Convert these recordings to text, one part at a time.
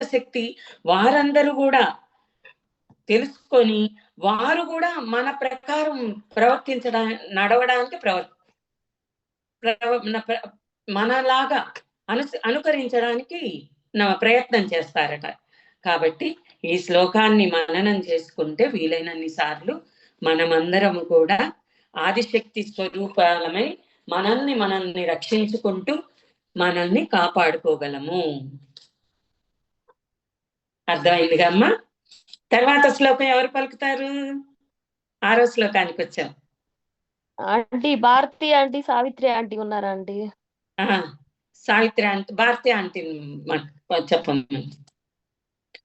శక్తి వారందరూ కూడా తెలుసుకొని వారు కూడా మన ప్రకారం ప్రవర్తించడా నడవడానికి ప్రవర్ మన మనలాగా అను అనుకరించడానికి నా ప్రయత్నం చేస్తారట. కాబట్టి ఈ శ్లోకాన్ని మననం చేసుకుంటే వీలైనన్ని సార్లు మనమందరం కూడా ఆదిశక్తి స్వరూపాలమై మనల్ని మనల్ని రక్షించుకుంటూ మనల్ని కాపాడుకోగలము. అర్థమైందిగా అమ్మా తర్వాత శ్లోకం ఎవరు పలుకుతారు? ఆరో శ్లోకానికి వచ్చాం. Aunty Bharathi aunty Savitri aunty ఉన్నారా ఆంటీ? ఆ, సావిత్రి ఆంటీ భారతి ఆంటీ చెప్పమ్మా.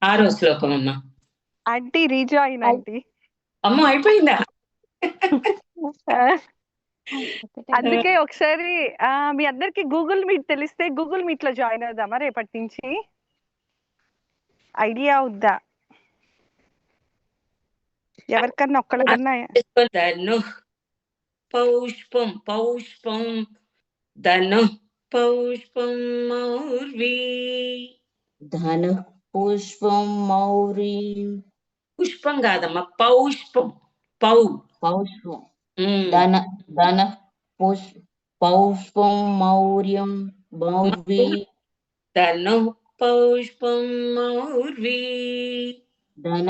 ఆరో శ్లోకం అమ్మా. Aunty rejoin aunty. అమ్మో అయిపోయిందా? అందుకే ఒకసారి మీ అందరికి గూగుల్ మీట్ తెలిస్తే గూగుల్ మీట్లో జాయిన్ అవుదామా రేపటి నుంచి? ఐడియా అవుద్దా ఎవరికన్నా ఒక్కళ్ళకన్నా ధను పౌష్పం పౌష్పం ధను పౌష్పం మౌర్వి. ధన పుష్పం మౌరి పుష్పం కాదమ్మా పౌష్పం పౌ. పౌష్పం. ధన ధన పుష్ పౌష్పం మౌర్యం మౌర్వి. ధను పౌష్పం మౌర్వి ధన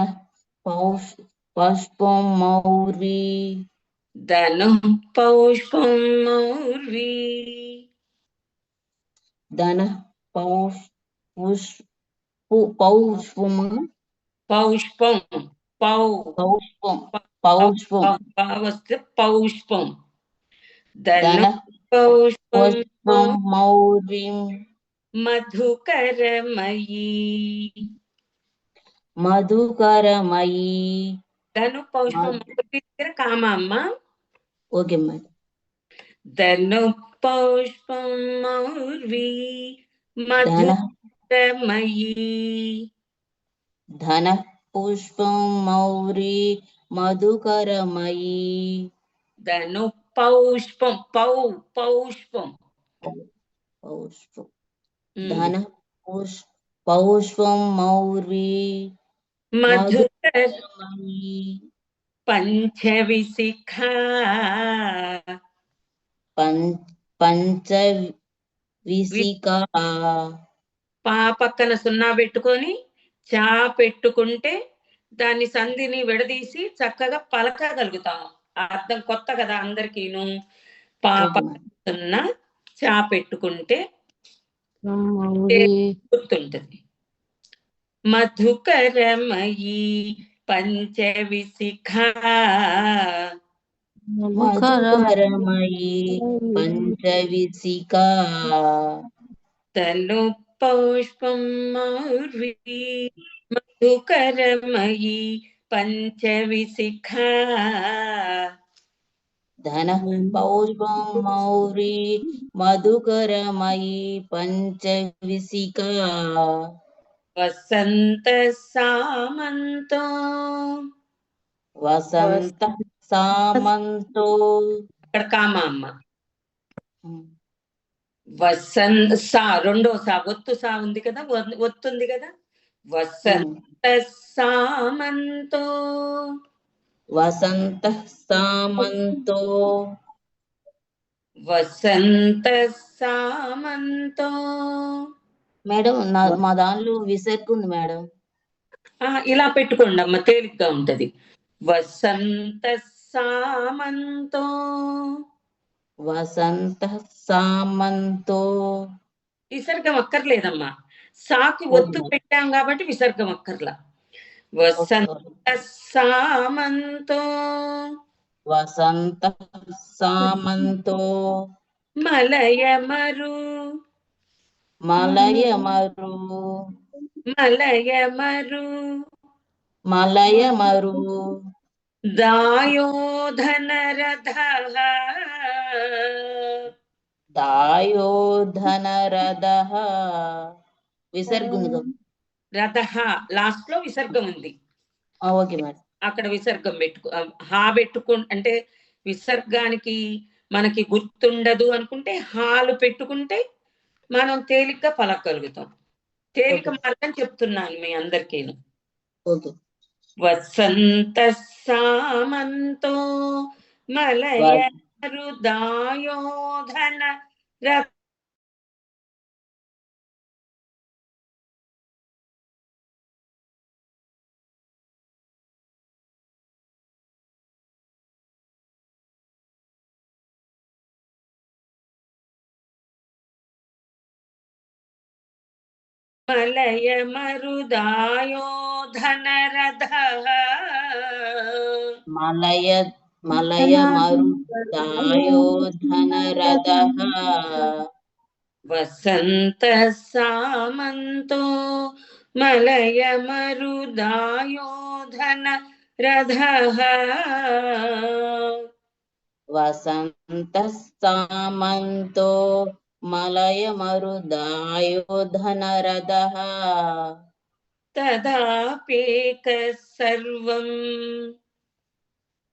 పౌష్ పుష్పం మౌర్వి ధను పౌష్పం మౌర్వి ధన పౌష్ పుష్ పు- పౌష్పం పౌష్పం పౌ పౌష్పం పౌష్పం పౌ వస్తే పౌష్పం ధన ధను పౌష్పం పుష్పం మౌర్విం మధుకరమయీ మధుకరమయీ ధను పౌష్పం దగ్గర కామ అమ్మ ఓకే మేడం ధను పౌష్పం మౌర్వి ధన మధుకరమయీ ధన పుష్పం మౌరి మధుకరమయీ ధను పౌష్పం పౌ పౌష్పం పౌష్పం ఉమ్. ధన పుష్ పౌష్పం మౌర్వి మధుకర మధుకరమయీ పంచవిశిఖ పం పంచ విసికా పా పక్కన సున్నా పెట్టుకొని చా పెట్టుకుంటే దాని సంధిని విడదీసి చక్కగా పలకగలుగుతాము అర్థం కొత్త కదా అందరికీను. పా పక్కన సున్నా చా పెట్టుకుంటే గుర్తుంటది? మధుకరమయీ పంచవిశిఖ. మధుకరమయీ పంచవిసికా తను పౌష్పం మౌర్వి. మధుకరమయీ పంచవిశిఖ. ధన పౌష్పం మౌరి మధుకరమయీ పంచవిసికా వసంత సామంతో వసంత సామంతో అక్కడ కామ అమ్మ వసంత సా రెండో సా ఒత్తు సా ఉంది కదా ఒత్తుంది కదా వసంత సామంతో వసంత సామంతో. వసంత సామంతో. మేడం నా మా దానిలో విసర్గ ఉంది మేడం. ఆ, ఇలా పెట్టుకోండి అమ్మ తేలిగ్గా ఉంటది. వసంత సామంతో. వసంత సామంతో. విసర్గం అక్కర్లేదమ్మా. సాకి ఒత్తు పెట్టాం కాబట్టి విసర్గం అక్కర్లా. వసంత సామంతో వసంత సామంతో మలయమరు. మలయమరు. మలయమరు మలయమరు దాయోధన రథ దాయోధన రథ రథ లాస్ట్లో విసర్గం ఉంది. Okay madam. అక్కడ విసర్గం పెట్టుకో హా పెట్టుకు అంటే విసర్గానికి మనకి గుర్తుండదు అనుకుంటే హాలు పెట్టుకుంటే మనం తేలిగ్గా పలకగలుగుతాం. తేలిక. మార్గం చెప్తున్నాను మీ అందరికీ వసంత సామంతో మలయ హృదయోధన రథ మలయ మరుదాయోధన రథ మలయ మలయ మరుదాయోధన రథ వసంత సామంతో మలయ తదాపేక సర్వం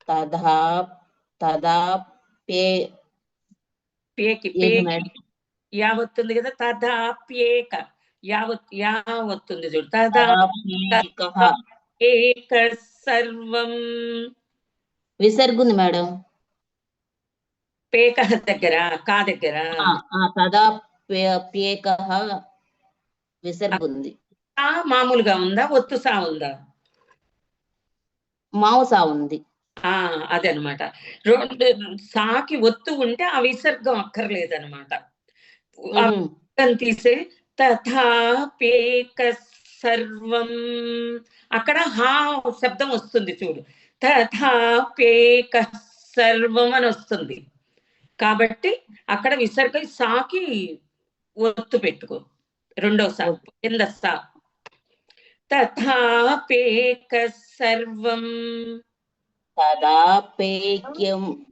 తదా తదా పే పేకి పేకి? యావత్తుంది కదా తదాప్యేక యావత్ యావత్తుంది చూడు తదా తదాప్యేకః. ఏక సర్వం విసర్గుంది మేడం పేక దగ్గర కా దగ్గర? ప్య- ప్యేకః విసర్గుంది. ఆ మామూలుగా ఉందా? ఒత్తు సా ఉందా? మాంసా ఉంది. ఆ అదనమాట. రెండు సాకి ఒత్తు ఉంటే ఆ విసర్గం. విసర్గం తీసే తథాపేక సర్వం. అక్కడ హా శబ్దం వస్తుంది చూడు. తథాపేక సర్వం అని వస్తుంది. కాబట్టి అక్కడ విసర్గం సాకి ఒత్తు పెట్టుకో. రెండో సా కింద సా. తథాపేక సర్వం. తదాపేక్యం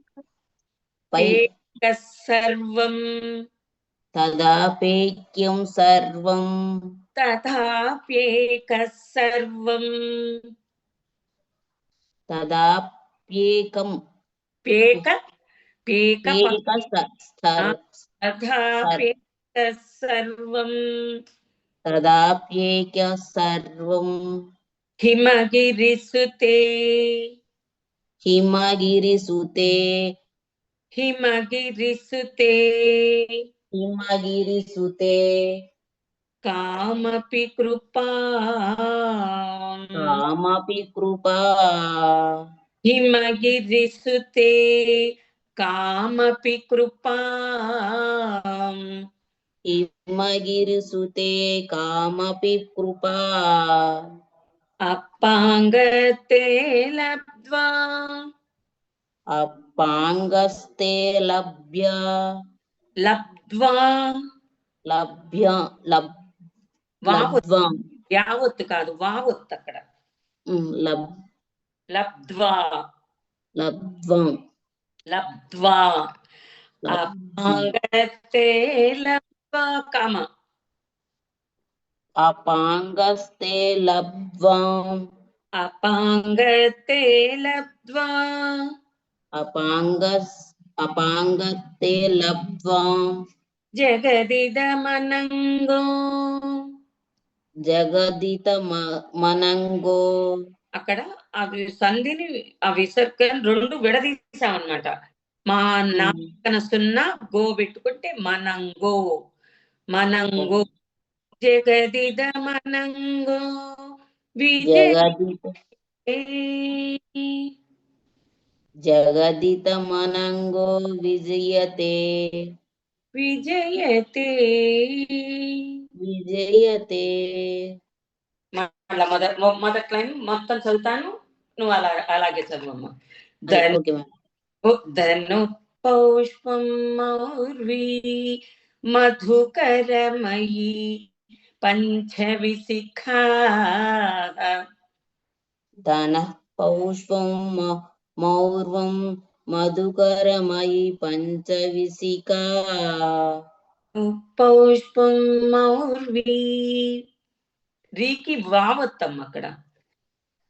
పై ఏక సర్వం. తదాపేక్యం సర్వం. తథాప్యేక సర్వం. తదాప్యేకం పేక పేక ఏక స- సర్- తథాప్యేక సర్వం తదాప్యేక సర్వం హిమగిరిసుతే హిమగిరిసుతే హిమగిరిసుతే హిమగిరిసుతే కృపా హిమగిరిసుతే కామపి కృపా. హిమగిరిసుతే కామపి కృపా. అప్పాంగతే లబ్ధ్వా. అపాంగస్తే లభ్య. లబ్ధ్వా. లభ్య లబ్ వావొత్తు. లబ్ధ్వం. యావత్తు కాదు వావొత్తు అక్కడ. లబ్ధ్వా. లబ్ధ్వం. లబ్ధ్వా. లబ్- అపాంగతే లబ్ధ్వా కామ. అపాంగస్తే లబ్ధ్వం అపాంగతే లబ్ధ్వా అపాంగస్ అపాంగతే లబ్ధ్వం జగదిదమనంగో. జగదిత మనంగో. అక్కడ అవి సంధిని ఆ విసర్గం రెండు విడదీసామన్నమాట మా నాకన సున్నా గో పెట్టుకుంటే మనంగో మనంగో. జగదిద మనంగో జగదిత మనంగో విజయతే. విజయతే. విజయతే. మళ్ళా మొదటి మొదటి లైన్ మొత్తం చదువుతాను. నువ్వు అలా అలాగే చదువమ్మా. ధను పౌష్పం మౌర్వీ మధుకరమయీ పంచవిశిఖా ధన పౌష్పం మౌర్వం మధుకరమయి పంచవిశికా పౌష్పం మౌర్వీ రీకి వావత్తమ్మ అక్కడ.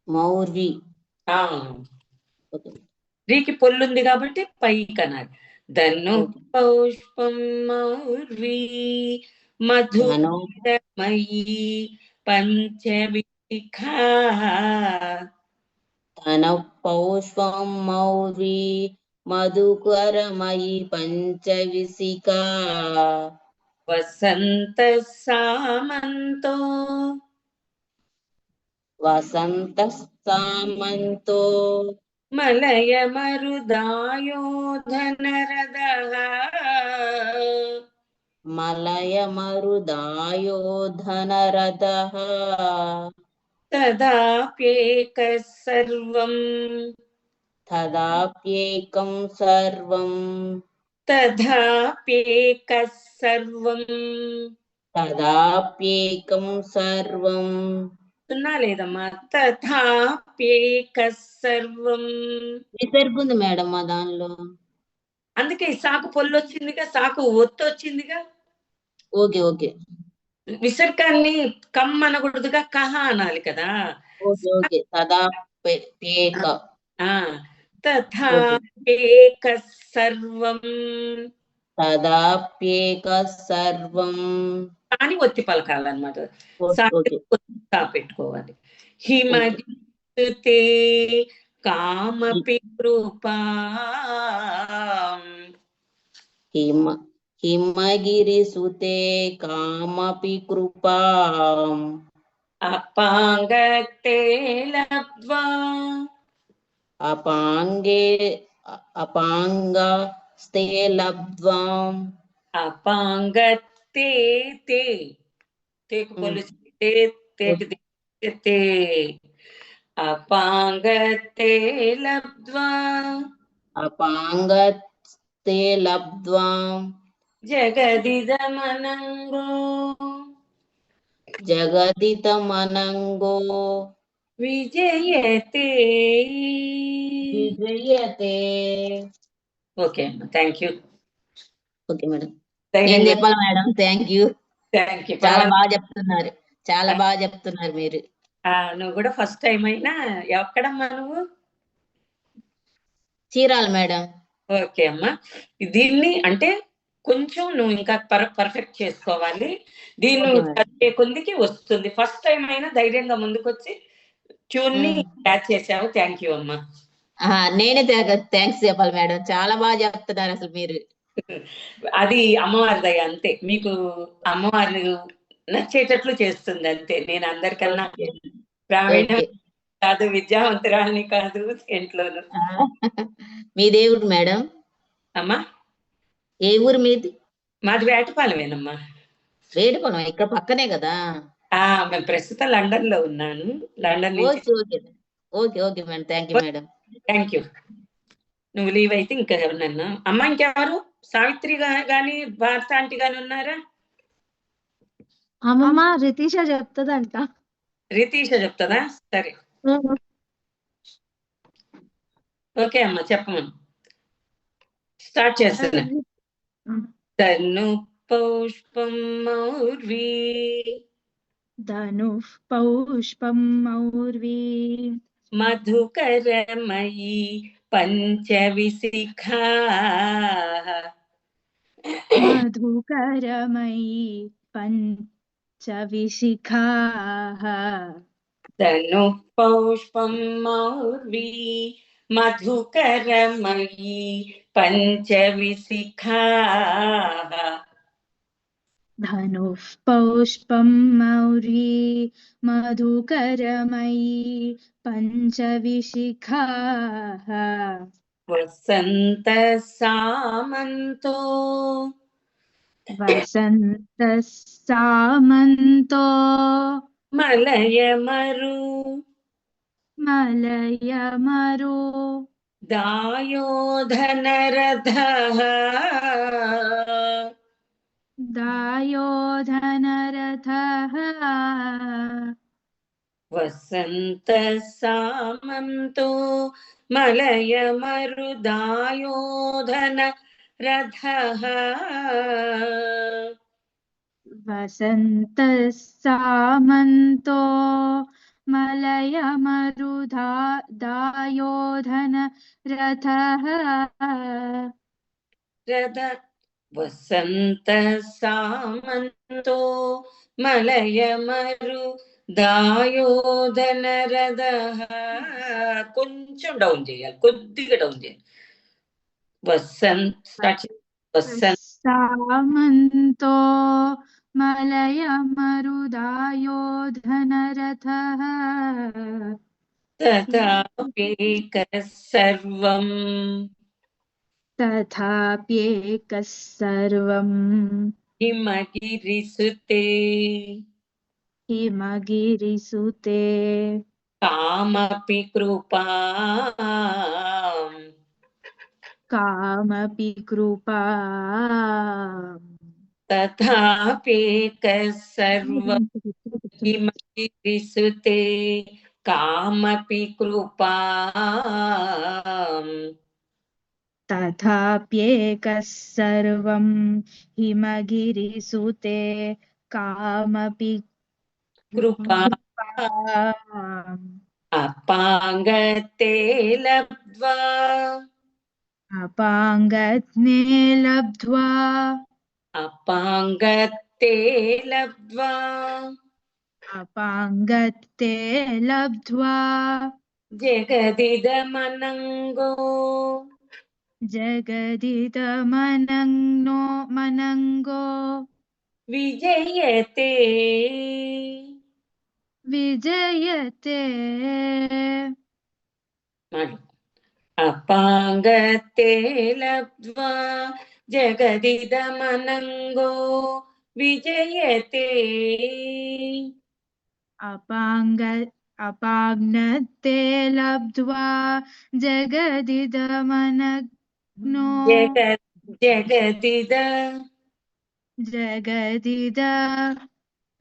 మౌర్వి. ఆ. ఓకే. రీకి పొల్లుంది కాబట్టి పైకి అనాలి ధను. పౌష్పం మౌర్వీ మధుమయీ ధను పంచవిఖా. ధన పౌష్పం మౌర్వి మధుకరమయి పంచవిసికా వసంత సామంతో వసంత సామంతో మలయ మరుదాయో ధనరద మలయ మరుదాయో ధనరథః తదాప్యేక సర్వం. తదాప్యేకం సర్వం. సున్నా లేదమ్మా తథాప్యేక సర్వం విసర్గుంది మేడం మా దానిలో. అందుకే సాకు పొల్లు వచ్చిందిగా సాకు ఒత్తు వచ్చిందిగా ఓకే ఓకే. విసర్గాన్ని కమ్ అనకూడదుగా కహ అనాలి కదా? ఓకే తథాప్యేక సర్వం తదాప్యేక సర్వం అని ఒత్తి పలకాలన్నమాట. పెట్టుకోవాలి హిమజితే కామపి కృపా హిమ హిమగిరి సుతే కామపి కృపాం అపాంగతే లబ్ధ్వా అపాంగే అపాంగ స్తే లబ్ధ్వాం అపాంగతే తే తేకు ఉమ్. పొలు తే తేకు తే తే అపాంగతే లబ్ధ్వా అపాంగ స్తే లబ్ధ్వాం జగదిదమనంగో జగదితమనంగో విజయతే విజయతే okay thank you. Okay madam. ఏం చెప్పాలి madam. Thank you. Thank you. చాలా బాగా చెప్తున్నారు. చాలా బాగా చెప్తున్నారు మీరు. నువ్వు కూడా ఫస్ట్ టైం అయినా ఎక్కడమ్మా నువ్వు? చీరాల మేడం. ఓకే అమ్మా. దీన్ని అంటే కొంచెం నువ్వు ఇంకా పర్ఫెక్ట్ చేసుకోవాలి. దీన్ని. చదివే కొందికి వస్తుంది. ఫస్ట్ టైం అయినా ధైర్యంగా ముందుకొచ్చి ట్యూన్ని. క్యాచ్ చేసావు. థ్యాంక్ యూ అమ్మా. నేనే థ్యాంక్స్ చెప్పాలి మేడం. చాలా బాగా చెప్తున్నారు అసలు మీరు. అది అమ్మవారి దయ అంతే. మీకు అమ్మవారు నచ్చేటట్లు చేస్తుంది అంతే. నేను అందరికన్నా ఓకే. కాదు విద్యావంతురాలని కాదు ఇంట్లోను. మీ దేవుడు మేడం? అమ్మా? ఏ ఊరు మీది? మాది వేటపాలెమేనమ్మా. వేడుకోవడం ఇక్కడ పక్కనే కదా. ఆ మేము ప్రస్తుతం లండన్లో ఉన్నాను. London okay okay okay okay madam. Thank you madam. Thank you నువ్వు లీవ్ అయితే ఇంకా ఎవరినన్నా. అమ్మ ఇంకెవరు సావిత్రి గాని భారత ఆంటీ గాని ఉన్నారా? అమ్మమ్మ రితీష చెప్తుందంట. రితీష చెప్తుందా? సరే. ఓకే అమ్మ చెప్పమను స్టార్ట్ చేస్తున్నా. తను పౌష్పం మౌర్వీ. ధను పౌష్పం మౌర్వీ. మధుకరమయీ పంచవిశిఖా మధుకరమయీ పంచవిశిఖాః తను పౌష్పం మౌర్వీ మధుకరమయీ పంచవిశిఖా धनुः पौष्पं मौरी मधुकरमयी पञ्चविशिखाः। वसन्तसामन्तो। वसन्तसामन्तो। मलयमरु। मलयमरु। दायोधनरथः। दोधन धनरथः वसन्तः सामं तु मलयमरुदायोधन रथः वसन्तः सामन्तो मलयमरुधा दायोधन रथः रथ వసంత సామంతో మలయమరు దాయోధన రథ. కొంచెం డౌన్ చేయాలి కొద్దిగా డౌన్ చేయాలి. వసంత. వసంత తథాపేక సర్వం తథాప్యేకः సర్వం హిమగిరిసుతే హిమగిరిసుతే కామపి కృపా కామపి కృపా తథాపేక సర్వం హిమగిరిసుతే కామపి కృపా తథాప్యేకः సర్వం హిమగిరిసుతే కామపి కృపా అపాంగతే లబ్ధ్వా అపాంగత్నే లబ్ధ్వా అపాంగతే లబ్ధ్వా అపాంగత్తే లబ్ధ్వా జగదిదమనంగో జగదితమనంగో మనంగో. విజయతే. విజయతే. మాడు అపాంగతే లబ్ధ్వా జగదిదమనంగో విజయతే. అపాంగ అపాగ్నతే లబ్ధ్వా జగదిదమనగ్నో జగ జగదిద జగదిద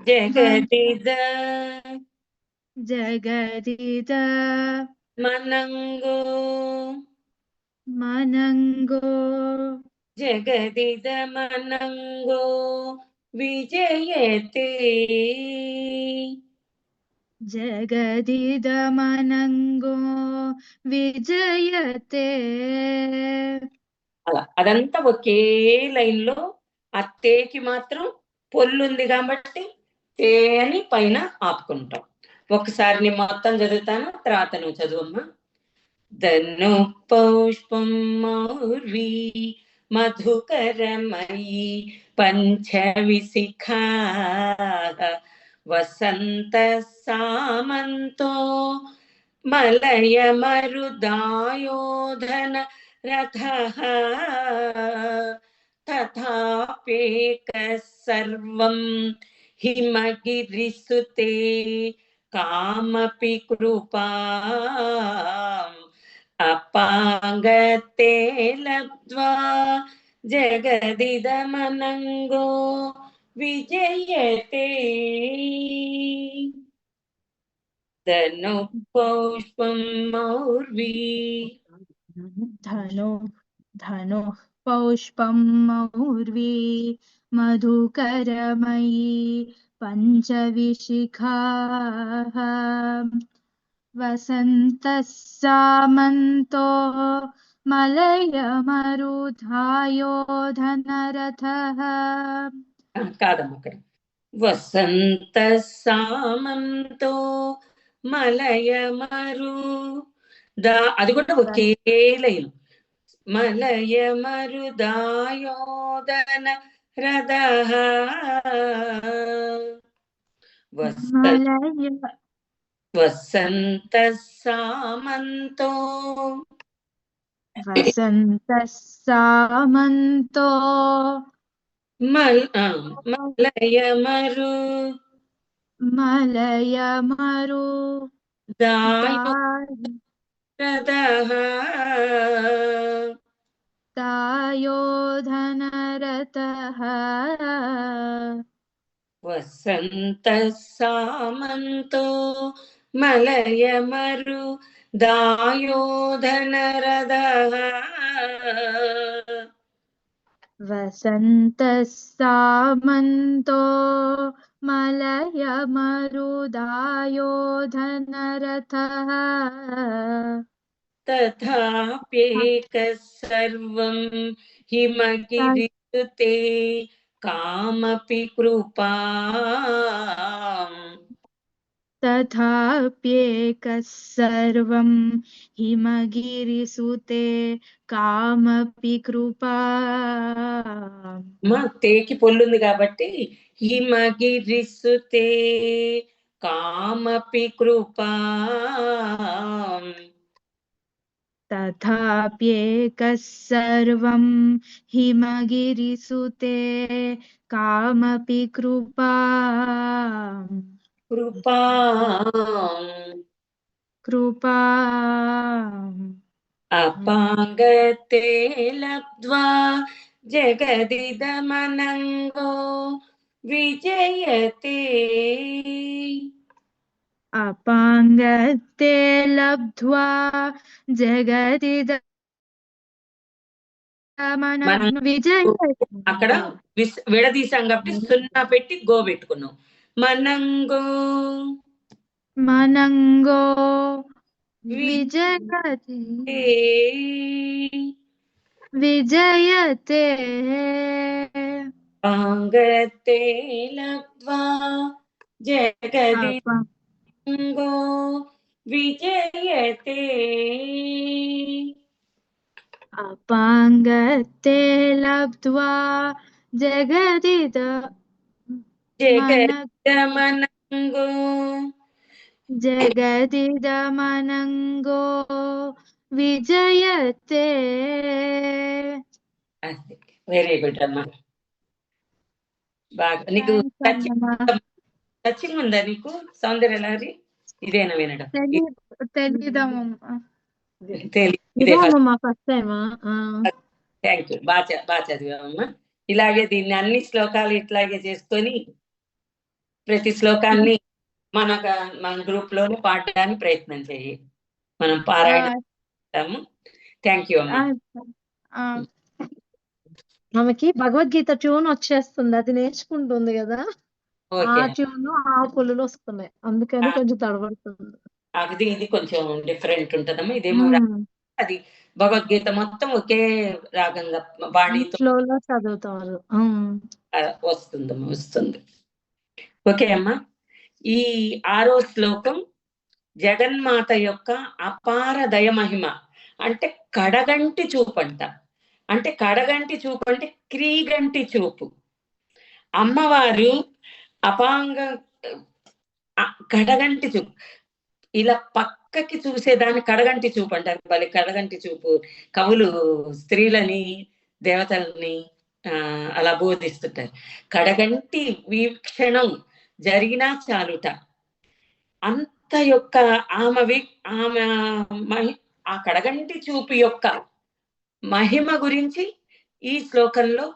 జగదిద జగదిద మనంగో మనంగో జగదిద మనంగో విజయతే జగదిదమనంగో విజయతే అలా. అదంతా ఒకే లైన్లో ఆ తేకి మాత్రం పొల్లు ఉంది కాబట్టి తే అని పైన ఆపుకుంటాం. ఒకసారి నేను మొత్తం చదువుతాను తర్వాత నువ్వు చదువమ్మా. ధను పౌష్పం మౌర్వి మధుకరమయీ పంచవిశిఖా వసంత సామంతో మలయ మరుదాయోధన రథ తథాపేక సర్వం హిమగిరిసుతే కామపి కృపా అపాంగతే లబ్ధ్వా జగదిదమనంగో విజయతే ధను పౌష్పం धनो ధను ధను मौर्वी मधुकरमयी మధుకరమయీ वसन्तः सामन्तो సామంతో మలయమరుధాయోధనరథः కాదమ్మ అక్కడ వసంత సామంతో మలయమరు దా అది కూడా ఒకే లైన్ మలయమరు దాయోదన రథ వసంత మలయ వసంత సామంతో సామంతో మల్ ఆ, మలయమరు మలయమరు దాయో రథ దాయోధనరతः వసంత సామంతో మలయమరు దాయోధన రథ వసन्तः मलयमरुदायोधनरथः तथाप्येकः सर्वं हिमगिरिते कामपि कृपाम्। तथाप्येकः सर्वं हिमगिरिसुते कामपि कृपा మా తేకి పొల్లుంది కాబట్టి హిమగిరిసుతే కామపి కృపా तथाप्येकः सर्वं हिमगिरिसुते कामपि कृपा కృపా. కృపా. అపాంగతే లబ్ధ్వా జగదిదమనంగో విజయతే. అపాంగతే లబ్ధ్వా జగదిద విజయ అక్కడ విడదీశాం కాబట్టి సున్నా పెట్టి గో పెట్టుకున్నాం. మనంగో మనంగో విజయతే. విజయతే విజయతే పాంగతే లబ్ధ్వా జగదిదంగో అప- విజయతే అపాంగతే లబ్ధ్వా జగదిద మన జగదమనంగో జగదిదమనంగో విజయతే. వెరీ గుడ్ అమ్మా. బాగా నీకు. టచింగ్ ఉందా? నీకు? సౌందర్య లహరి ఇదేనా వినడం? థ్యాంక్ యూ బాగా బాగా చదివామమ్మా ఇలాగే దీన్ని అన్ని శ్లోకాలు ఇట్లాగే చేసుకొని ప్రతి శ్లోకాన్ని మన మన గ్రూప్లోనే పాడడానికి ప్రయత్నం చేయి మనం పారాయణ చేస్తాము థ్యాంక్ యూ ఆమెకి భగవద్గీత ట్యూన్ వచ్చేస్తుంది. అది నేర్చుకుంటుంది కదా. ఆ ట్యూన్ ఆ పుల్లులు వస్తున్నాయి. అందుకని. కొంచెం తడబడుతుంది. అది ఇది కొంచెం డిఫరెంట్ ఉంటదమ్మా. ఇదేమో అది భగవద్గీత మొత్తం ఒకే రాగంగా ఫ్లోలో చదువుతారు. వస్తుందమ్మా వస్తుంది. ఓకే అమ్మా. ఈ ఆరో శ్లోకం జగన్మాత యొక్క అపార దయ మహిమ అంటే కడగంటి చూపంట. అంటే కడగంటి చూపు అంటే క్రీగంటి చూపు. అమ్మవారు అపాంగ కడగంటి చూపు. ఇలా పక్కకి చూసేదాన్ని కడగంటి చూపు అంటారు. మళ్ళీ కడగంటి చూపు. కవులు స్త్రీలని దేవతల్ని అలా బోధిస్తుంటారు. కడగంటి వీక్షణం జరిగినా చాలుట. అంత యొక్క ఆమె వి- ఆమె మహి ఆ కడగంటి చూపు యొక్క మహిమ గురించి ఈ శ్లోకంలో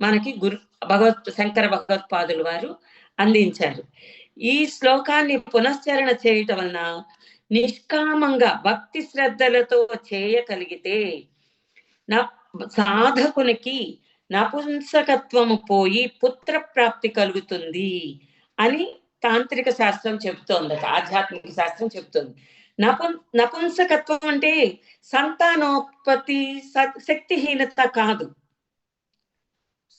మనకి గురు భగవత్ శంకర భగవత్పాదులు వారు అందించారు. ఈ శ్లోకాన్ని పునశ్చరణ చేయటం వలన నిష్కామంగా భక్తి శ్రద్ధలతో చేయగలిగితే నా సాధకునికి నపుంసకత్వము పోయి పుత్ర ప్రాప్తి కలుగుతుంది అని తాంత్రిక శాస్త్రం చెబుతోందట ఆధ్యాత్మిక శాస్త్రం చెప్తోంది నపుం నపుంసకత్వం అంటే సంతానోత్పత్తి శక్తిహీనత కాదు.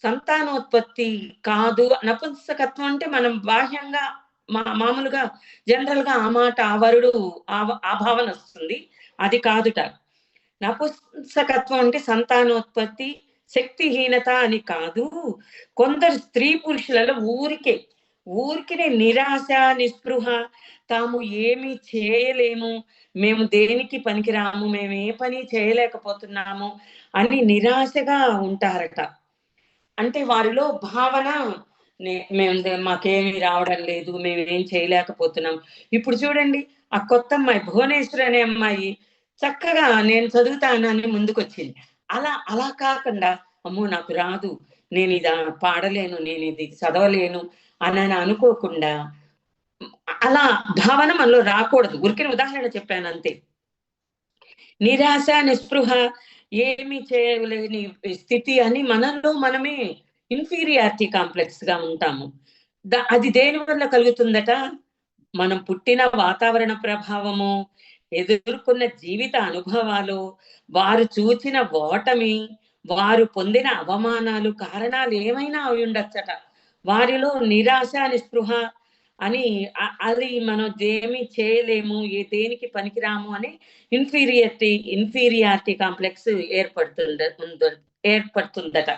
సంతానోత్పత్తి కాదు. నపుంసకత్వం అంటే మనం బాహ్యంగా మా మామూలుగా జనరల్గా ఆ మాట ఆ వరుడు ఆ ఆ భావన వస్తుంది. అది కాదుట. నపుంసకత్వం అంటే సంతానోత్పత్తి శక్తిహీనత అని కాదు. కొందరు స్త్రీ పురుషులలో ఊరికే ఊరికినే నిరాశ నిస్పృహ తాము ఏమీ చేయలేము మేము దేనికి పనికిరాము మేము ఏ పని చేయలేకపోతున్నాము అని నిరాశగా ఉంటారట. అంటే వారిలో భావన మేము మాకేమి మాకేమీ రావడం లేదు మేము ఏం చేయలేకపోతున్నాం. ఇప్పుడు చూడండి ఆ కొత్త అమ్మాయి భువనేశ్వర్ అనే అమ్మాయి చక్కగా నేను చదువుతానని ముందుకొచ్చింది. అలా అలా కాకుండా అమ్మో నాకు రాదు నేను ఇది పాడలేను నేను ఇది చదవలేను అని అని అనుకోకుండా అలా భావన మనలో రాకూడదు. ఉరికిన ఉదాహరణ చెప్పాను అంతే. నిరాశ నిస్పృహ ఏమి చేయలేని స్థితి అని మనలో మనమే ఇన్ఫీరియారిటీ కాంప్లెక్స్గా ఉంటాము. అది దేని వల్ల కలుగుతుందట? మనం పుట్టిన వాతావరణ ప్రభావము ఎదుర్కొన్న జీవిత అనుభవాలు వారు చూచిన ఓటమి వారు పొందిన అవమానాలు కారణాలు ఏమైనా అవి ఉండొచ్చట. వారిలో నిరాశ నిస్పృహ అని అది మనం ఏమీ చేయలేము ఏ దేనికి పనికిరాము అని ఇన్ఫీరియారిటీ ఇన్ఫీరియారిటీ కాంప్లెక్స్ ఏర్పడుతుండ ఏర్పడుతుందట.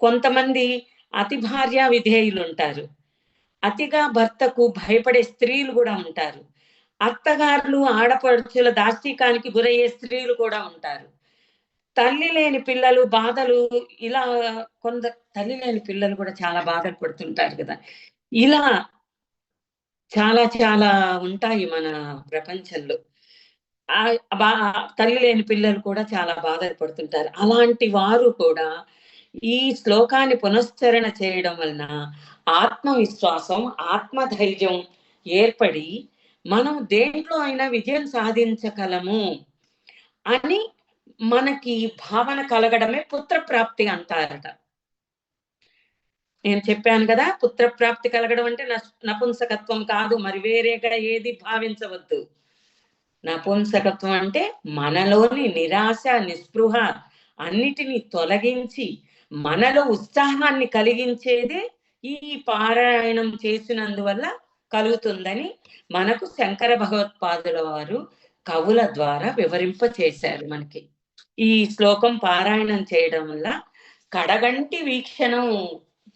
కొంతమంది అతి భార్య విధేయులు ఉంటారు. అతిగా భర్తకు భయపడే స్త్రీలు కూడా ఉంటారు. అత్తగారులు ఆడపడుచుల దాష్టికానికి గురయ్యే స్త్రీలు కూడా ఉంటారు. తల్లి లేని పిల్లలు బాధలు ఇలా కొంత తల్లి లేని పిల్లలు కూడా చాలా బాధలు పడుతుంటారు కదా. ఇలా చాలా చాలా ఉంటాయి మన ప్రపంచంలో. ఆ బా తల్లి లేని పిల్లలు కూడా చాలా బాధలు పడుతుంటారు. అలాంటి వారు కూడా ఈ శ్లోకాన్ని పునశ్చరణ చేయడం వలన ఆత్మవిశ్వాసం ఆత్మధైర్యం ఏర్పడి మనం దేంట్లో అయినా విజయం సాధించగలము అని మనకి భావన కలగడమే పుత్రప్రాప్తి అంటారట. నేను చెప్పాను కదా పుత్రప్రాప్తి కలగడం అంటే నపుంసకత్వం కాదు మరి వేరేగా ఏది భావించవద్దు. నపుంసకత్వం అంటే మనలోని నిరాశ నిస్పృహ అన్నిటినీ తొలగించి మనలో ఉత్సాహాన్ని కలిగించేదే ఈ పారాయణం చేసినందువల్ల కలుగుతుందని మనకు శంకర భగవత్పాదుల వారు కవుల ద్వారా వివరింప చేశారు మనకి. ఈ శ్లోకం పారాయణం చేయడం వల్ల కడగంటి వీక్షణం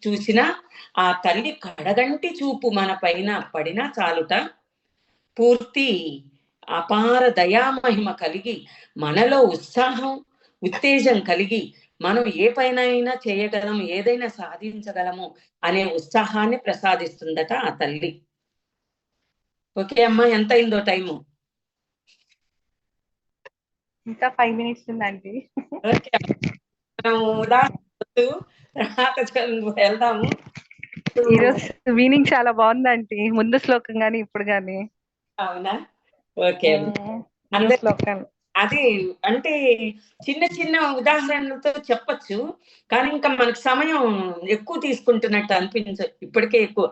చూసిన ఆ తల్లి కడగంటి చూపు మన పైన పడినా చాలుట. పూర్తి అపార దయామహిమ కలిగి మనలో ఉత్సాహం ఉత్తేజం కలిగి మనం ఏ పైన అయినా చేయగలము ఏదైనా సాధించగలము అనే ఉత్సాహాన్ని ప్రసాదిస్తుందట ఆ తల్లి. ఓకే అమ్మా ఎంత అయిందో టైము? ఇంకా ఫైవ్ మినిట్స్ ఉందండి. ఓకే మనం ఉదాహరణ వెళ్దాము. ఈరోజు మీనింగ్ చాలా బాగుందండి ముందు శ్లోకం గాని ఇప్పుడు గాని. అవునా? ఓకే అందరి- శ్లోకాలు అది అంటే చిన్న చిన్న ఉదాహరణలతో చెప్పొచ్చు కానీ ఇంకా మనకు సమయం ఎక్కువ తీసుకుంటున్నట్టు అనిపించ ఇప్పటికే ఎక్కువ.